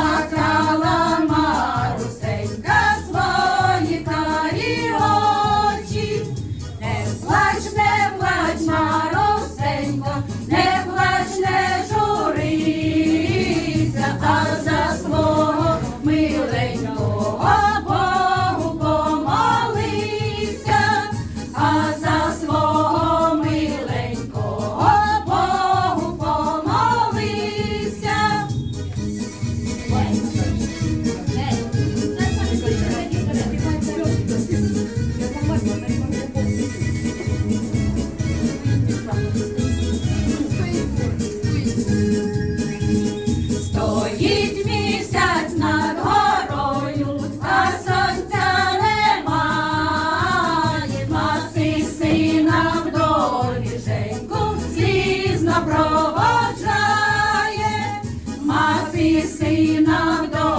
아 сина в